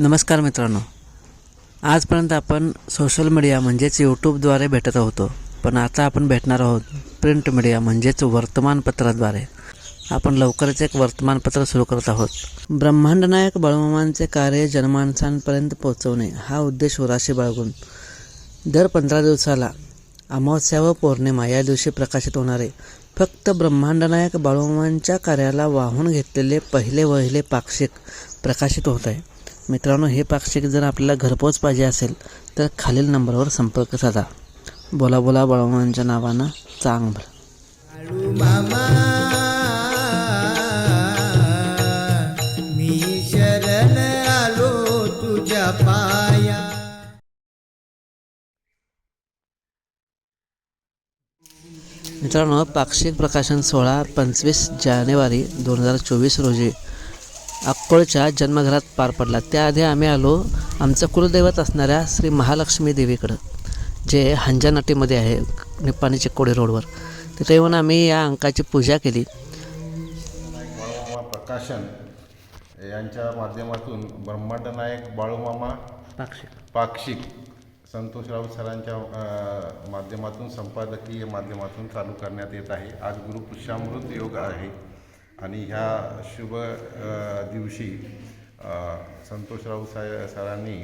नमस्कार मित्रांनो. आजपर्यंत आपण सोशल मीडिया म्हणजेच यूट्यूबद्वारे भेटत होतो. पण आता आपण भेटणार आहोत प्रिंट मीडिया म्हणजेच वर्तमानपत्राद्वारे. आपण लवकरच एक वर्तमानपत्र सुरू करत आहोत. ब्रह्मांडनायक बाळूमामांचे कार्य जनमानसांपर्यंत पोहोचवणे हा उद्देश उराशी बाळगून. दर पंधरा दिवसाला अमावस्या व पौर्णिमा या दिवशी प्रकाशित होणारे फक्त ब्रह्मांडनायक बाळूमामांच्या कार्याला वाहून घेतलेले पहिले वहिले पाक्षिक प्रकाशित होत आहे. मित्रांनो हे पाक्षिक जर आपल्याला घरपोच पाहिजे असेल तर खालील नंबरवर संपर्क साधा. बोला बोला बाळूमामांच्या नावानं चांग मित्रांनो पाक्षिक प्रकाशन सोळा पंचवीस जानेवारी दोन हजार चोवीस रोजी अक्कोळच्या जन्मघरात पार पडला. त्याआधी आम्ही आलो आमचं कुलदैवत असणाऱ्या श्री महालक्ष्मी देवीकडं जे हंजानाटीमध्ये आहे निप्पाणी चिक्कोडी रोडवर. तिथे येऊन आम्ही या अंकाची पूजा केली. प्रकाशन यांच्या माध्यमातून ब्रह्मांड नायक बाळूमामा पाक्षिक. पाक्षिक संतोष राऊत सरांच्या माध्यमातून संपादकीय माध्यमातून चालू करण्यात येत आहे. आज गुरुपुष्यामृत योग आहे. आणि ह्या शुभ दिवशी संतोषराव सा सरांनी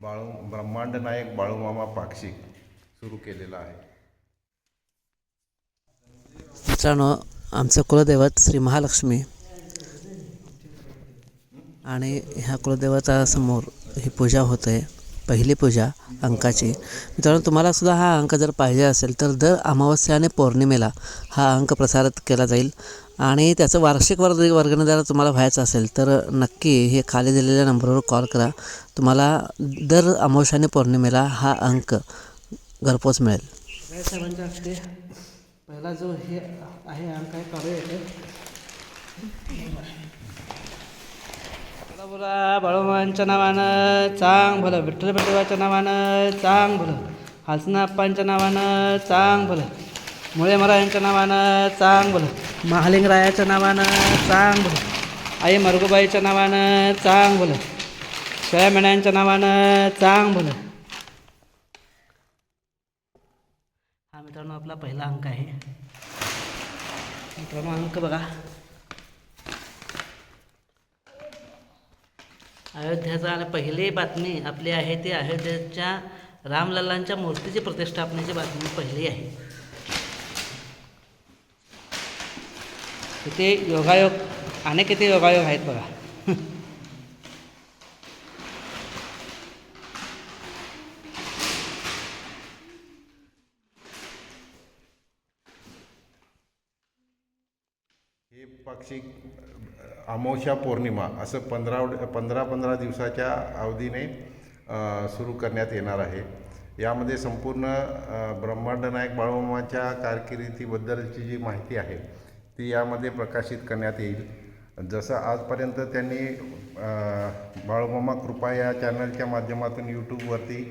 बाळू ब्रह्मांड नायक बाळूमामा पाक्षिक सुरू केलेला आहे. मित्रांनो आमचं कुलदैवत श्री महालक्ष्मी आणि ह्या कुलदैवतासमोर ही पूजा होते पहिली पूजा अंकाची. मित्रांनो तुम्हाला सुद्धा हा अंक जर पाहिजे असेल तर दर अमावस्या आणि पौर्णिमेला हा अंक प्रसारित केला जाईल. आणि त्याचं वार्षिक वर्ग वर्गण जर तुम्हाला व्हायचं असेल तर नक्की हे खाली दिलेल्या नंबरवर कॉल करा. तुम्हाला दर अमावस्या आणि पौर्णिमेला हा अंक घरपोच मिळेल. साहेबांच्या हस्ते पहिला जो हे आहे अंक आहे येते बोला बोला बाळूमांच्या नावानं चांग भलं. विठ्ठल विठोबाच्या नावानं चांग भलं. हासनाप्पांच्या नावानं चांग भलं. मुळे महाराजांच्या नावानं चांग भलं. महालिंगरायाच्या नावानं चांग भलं. आई मरगुबाईच्या नावानं चांग भलं. शेळ्या मेण्यांच्या नावानं चांग भलं. हा मित्रांनो आपला पहिला अंक आहे. मित्रांनो अंक बघा. अयोध्याचा आणि पहिली बातमी आपली आहे ती अयोध्येच्या रामलल्लांच्या मूर्तीची प्रतिष्ठापनेची बातमी पहिली आहे. किती योगायोग अनेक किती योगायोग आहेत बघा. हे पाक्षिक अमावस्या पौर्णिमा असं पंधरा पंधरा पंधरा दिवसाच्या अवधीने सुरू करण्यात येणार आहे. यामध्ये संपूर्ण ब्रह्मांडनायक ब्रह्मांड नायक बाळूमामाच्या कारकिर्दीबद्दलची जी माहिती आहे ती यामध्ये प्रकाशित करण्यात येईल. जसं आजपर्यंत त्यांनी बाळूमामा कृपा या चॅनलच्या माध्यमातून यूट्यूबवरती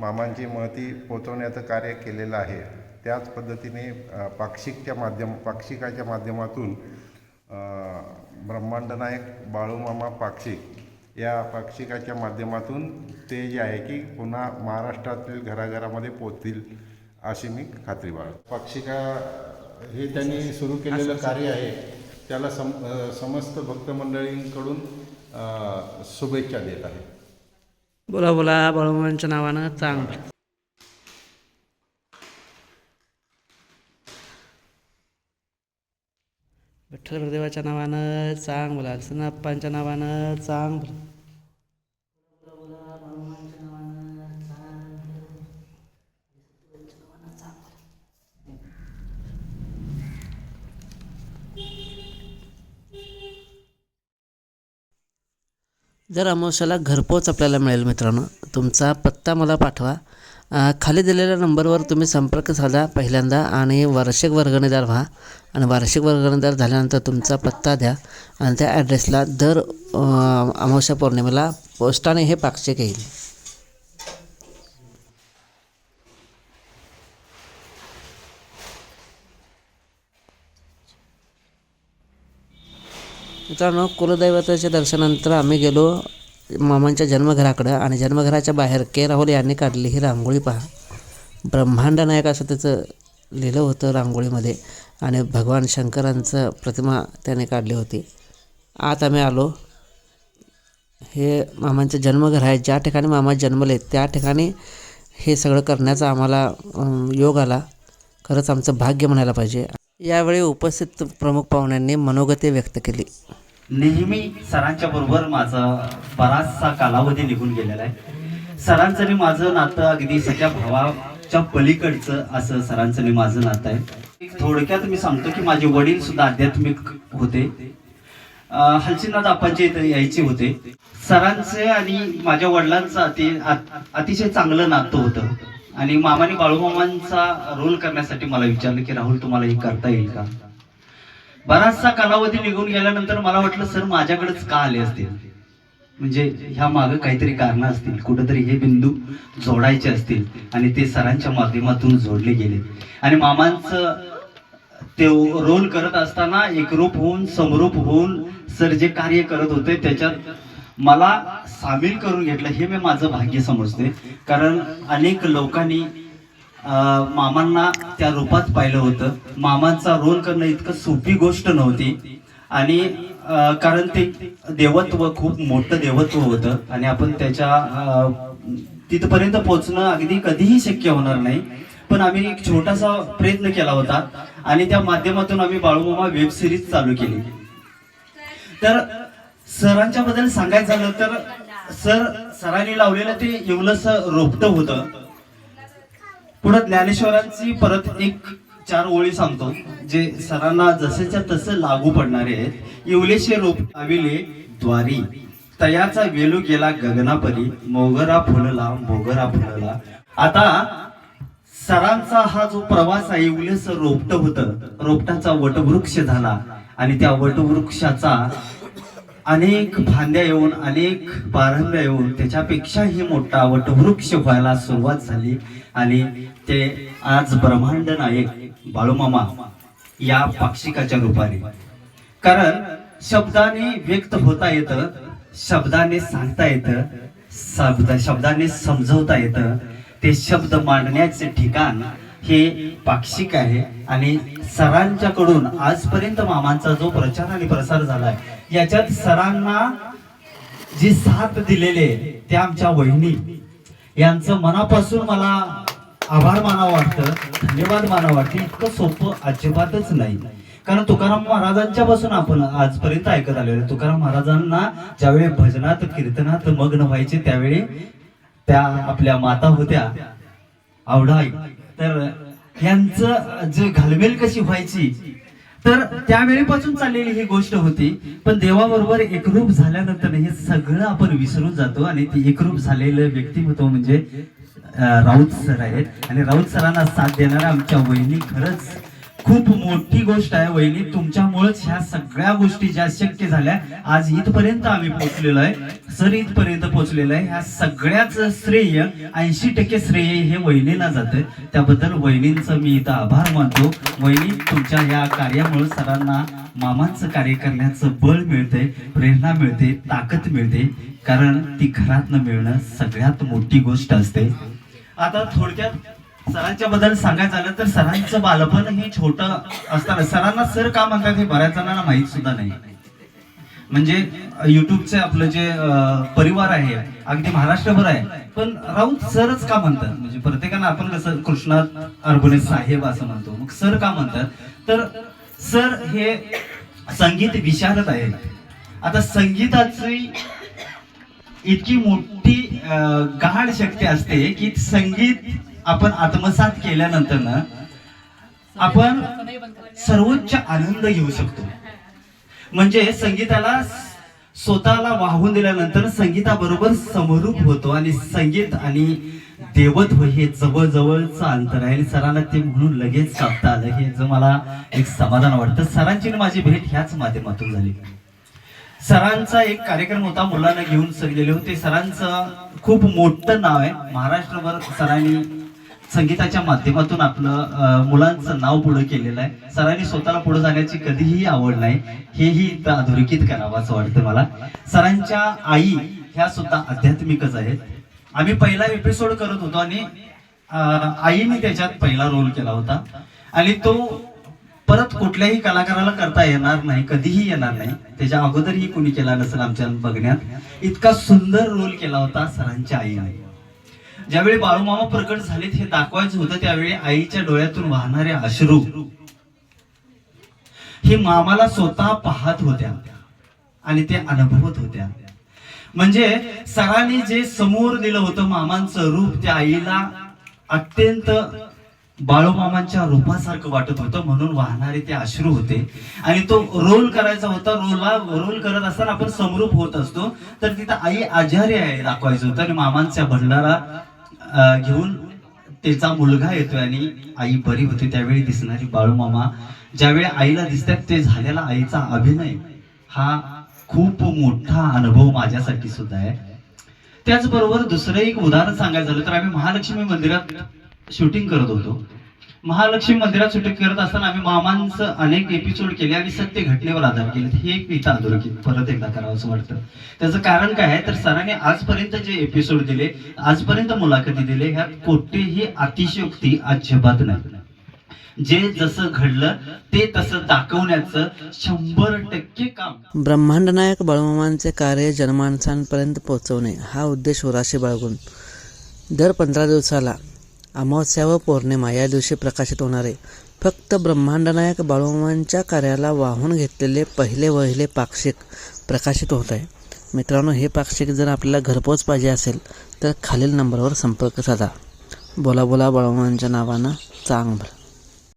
मामांची महती पोचवण्याचं कार्य केलेलं आहे. त्याच पद्धतीने पाक्षिकच्या माध्यम पाक्षिकाच्या माध्यमातून ब्रह्मांडनायक ब्रह्मांड नायक बाळूमामा पाक्षिक या पाक्षिकाच्या माध्यमातून ते जे आहे की पुन्हा महाराष्ट्रातील घराघरामध्ये पोचतील अशी मी खात्री बाळगतो. पाक्षिका हे त्यांनी सुरू केलेलं कार्य आहे. त्याला सम समस्त भक्तमंडळींकडून शुभेच्छा देत आहे. बोला बोला बाळूमांच्या नावानं चांगलं. विठ्ठलदेवाच्या नावानं चांग बोला सनाप्पांच्या नावानं चांग बोला. जर अमावस्याला घरपोच आपल्याला मिळेल मित्रांनो तुमचा पत्ता मला पाठवा. खाली दिलेल्या नंबरवर तुम्ही संपर्क साधा पहिल्यांदा आणि वार्षिक वर्गणीदार व्हा. आणि वार्षिक वर्गणीदार झाल्यानंतर तुमचा पत्ता द्या आणि त्या ॲड्रेसला दर अमावस्या पौर्णिमेला पोस्टाने हे पाक्षिक येईल. मित्रांनो कुलदैवताच्या दर्शनानंतर आम्ही गेलो. मामांच्या जन्मघराकडं आणि जन्मघराच्या बाहेर के. राहुल यांनी काढली ही रांगोळी पहा. ब्रह्मांड नायक असं त्याचं लिहिलं होतं रांगोळीमध्ये आणि भगवान शंकरांचं प्रतिमा त्याने काढली होती. आत आम्ही आलो. हे मामांचं जन्मघर आहे. ज्या ठिकाणी मामा जन्मले त्या ठिकाणी हे सगळं करण्याचा आम्हाला योग आला. खरंच आमचं भाग्य म्हणायला पाहिजे. यावेळी उपस्थित प्रमुख पाहुण्यांनी मनोगती व्यक्त केली. नेहमी सरांच्या बरोबर माझा बराचसा कालावधी निघून गेलेला आहे. सरांचं आणि माझं नातं अगदी सगळ्या भावाच्या पलीकडचं असं सरांचं आणि माझं नातं आहे. थोडक्यात मी सांगतो की माझे वडील सुद्धा आध्यात्मिक होते. अं, हलसीनाथ इथे यायचे होते. सरांचे आणि माझ्या वडिलांचं अति अतिशय चांगलं नातं होतं. आणि मामाने बाळूमामांचा रोल करण्यासाठी मला विचारलं की राहुल तुम्हाला हे करता येईल का? बराचसा कालावधी निघून गेल्यानंतर मला वाटलं सर माझ्याकडेच का आले असतील? म्हणजे ह्या मागं काहीतरी कारण असतील. कुठंतरी हे बिंदू जोडायचे असतील आणि ते सरांच्या माध्यमातून जोडले गेले. आणि मामांचं ते रोल करत असताना एकरूप होऊन समरूप होऊन सर जे कार्य करत होते त्याच्यात मला सामील करून घेतलं. हे मी माझं भाग्य समजते कारण अनेक लोकांनी मामांना त्या रूपात पाहिलं होतं. मामांचा रोल करणं इतकं सोपी गोष्ट नव्हती. आणि कारण ते देवत्व खूप मोठं देवत्व होतं. आणि आपण त्याच्या तिथपर्यंत पोहोचणं अगदी कधीही शक्य होणार नाही. पण आम्ही एक छोटासा प्रयत्न केला होता. आणि त्या माध्यमातून आम्ही बाळूमामा वेब सिरीज चालू केली. तर सरांच्या बद्दल सांगायचं झालं तर सर सरांनी लावलेलं ते एवढंसं रोपटं होतं. पुढे ज्ञानेश्वरांची परत एक चार ओळी सांगतो जे सरांना जसेच्या तसे लागू पडणारे आहेत. येवलेशे रोप लाविले द्वारी. तयाचा वेलू गेला गगनापरी मोगरा फुलला मोगरा फुलला. आता सरांचा हा जो प्रवास आहे येवलेस रोपट होत. रोपटाचा वटवृक्ष झाला आणि त्या वटवृक्षाचा अनेक फांद्या येऊन अनेक पारंब्या येऊन त्याच्यापेक्षाही मोठा वटवृक्ष व्हायला सुरुवात झाली. आणि ते आज ब्रह्मांड नायक बाळूमामा या पाक्षिकाच्या रूपाने. कारण शब्दाने व्यक्त होता येतं शब्दाने सांगता येतं शब्द शब्दाने समजवता येतं. ते शब्द मांडण्याचे ठिकाण हे पाक्षिक आहे आणि सरांच्याकडून आजपर्यंत मामांचा जो प्रचार आणि प्रसार झालाय याच्यात सरांना जी साथ दिलेले त्या आमच्या वहिनी यांचं मनापासून मला आभार मानावं वाटतं धन्यवाद मानावं वाटतं. इतकं सोपं अजिबातच नाही. कारण तुकाराम महाराजांच्या पासून आपण आजपर्यंत ऐकत आलेलो आहे. तुकाराम महाराजांना ज्यावेळी भजनात कीर्तनात मग्न व्हायचे त्यावेळी त्या आपल्या माता होत्या. आवडाई तर यांचं जे घालमेल कशी व्हायची? तर त्यावेळीपासून चाललेली ही गोष्ट होती. पण देवाबरोबर एकरूप झाल्यानंतर हे सगळं आपण विसरून जातो आणि ते एकरूप झालेलं व्यक्तिमत्व म्हणजे राऊत सर आहेत. आणि राऊत सरांना साथ देणाऱ्या आमच्या वहिनी खरंच खूप मोठी गोष्ट आहे वहिनी. तुमच्यामुळेच ह्या सगळ्या गोष्टी ज्या शक्य झाल्या आज इथपर्यंत आम्ही पोहोचलेलो आहे. सर इथपर्यंत पोहोचलेलं आहे. ह्या सगळ्याच श्रेय ऐंशी टक्के श्रेय हे वहिनीला जातं त्याबद्दल वहिनींचं मी इथं आभार मानतो. वहिनी तुमच्या या कार्यामुळे सरांना मामांचं कार्य करण्याचं बळ मिळते प्रेरणा मिळते ताकद मिळते. कारण ती घरातनं मिळणं सगळ्यात मोठी गोष्ट असते. आता थोडक्यात सरांच्या बद्दल सांगायचं झालं तर सरांचं बालपण हे छोट असताना सरांना सर का म्हणतात हे बऱ्याच जणांना माहीत सुद्धा नाही. म्हणजे युट्यूबचे आपलं जे परिवार आहे अगदी महाराष्ट्रभर आहे पण राऊत सरच का म्हणतात? म्हणजे प्रत्येकानं आपण कसं कृष्णात अर्बुने साहेब असं म्हणतो मग सर का म्हणतात? तर सर हे संगीत विशारद आहे आता संगीताची इतकी मोठी गाढ शक्ती असते की संगीत आपण आत्मसात केल्यानंतर ना आपण सर्वोच्च आनंद घेऊ शकतो. म्हणजे संगीताला स्वतःला वाहून दिल्यानंतर संगीताबरोबर समरूप होतो आणि संगीत आणि देवत्व हे जवळजवळचं अंतर आहे. आणि सरांना ते म्हणून लगेच साधता आलं. हे जर मला एक समाधान वाटतं. सरांची माझी भेट ह्याच माध्यमातून झाली. सरांचा एक कार्यक्रम होता मुलांना घेऊन सर गेले होते. सरांचं खूप मोठं नाव आहे. महाराष्ट्रभर सरांनी संगीताच्या माध्यमातून आपलं मुलांचं नाव पुढे केलेलं आहे. सरांनी स्वतःला पुढे जाण्याची कधीही आवड नाही. हेही अधोरेखित करावं असं वाटतं मला. सरांच्या आई ह्या सुद्धा आध्यात्मिकच आहेत. आम्ही पहिला एपिसोड करत होतो आणि आईने त्याच्यात पहिला रोल केला होता. आणि तो परत कुठल्याही कलाकाराला करता येणार नाही कधीही येणार नाही. त्याच्या अगोदरही कोणी केला नसेल आमच्या बघण्यात. इतका सुंदर रोल केला होता सरांच्या आईने. ज्यावेळी बाळूमामा प्रकट झालेत हे दाखवायचं होतं त्यावेळी आईच्या डोळ्यातून वाहणारे अश्रू. हे मामाला स्वतः पाहत होत्या आणि ते अनुभवत होत्या. म्हणजे सरांनी जे समोर दिलं होतं मामांचं रूप त्या आईला अत्यंत बाळूमामांच्या रूपासारखं वाटत होतं म्हणून वाहणारे ते अश्रू होते. आणि तो रोल करायचा होता रोलला रोल करत असताना आपण समरूप होत असतो. तर तिथं आई आजारी आहे दाखवायचं होतं आणि मामांच्या भंडारा घेऊन त्याचा मुलगा येतोय आणि आई बरी होती. त्यावेळी दिसणारी बाळूमामा ज्यावेळी आईला दिसतात ते झालेला आईचा अभिनय हा खूप मोठा अनुभव माझ्यासाठी सुद्धा आहे. त्याचबरोबर दुसरं एक उदाहरण सांगायचं झालं तर आम्ही महालक्ष्मी मंदिरात शूटिंग करत होतो. महालक्ष्मी मंदिरात शूटिंग करत असताना आम्ही मामांचं अनेक एपिसोड केले आणि सत्य घटनेवर आधार केले. हे एक इथं अधोरेखित परत एकदा करावं असं वाटतं. त्याचं कारण काय आहे? तर सरांनी आजपर्यंत जे एपिसोड दिले आजपर्यंत मुलाखती दिले ह्यात कोठेही अतिशयोक्ती अजिबात नाही. जे जसं घडलं ते तसं दाखवण्याचं शंभर टक्के काम. ब्रह्मांड नायक बाळूमामांचे कार्य जनमानसांपर्यंत पोहोचवणे हा उद्देश उराशी बाळगून. दर पंधरा दिवसाला अमावस्या व पौर्णिमा या दिवशी प्रकाशित होणारे फक्त ब्रह्मांडनायक बाळूमांच्या कार्याला वाहून घेतलेले पहिले वहिले पाक्षिक प्रकाशित होत आहे. मित्रांनो हे पाक्षिक जर आपल्याला घरपोच पाहिजे असेल तर खालील नंबरवर संपर्क साधा. बोला बोला बाळूमांच्या नावानं चांगलं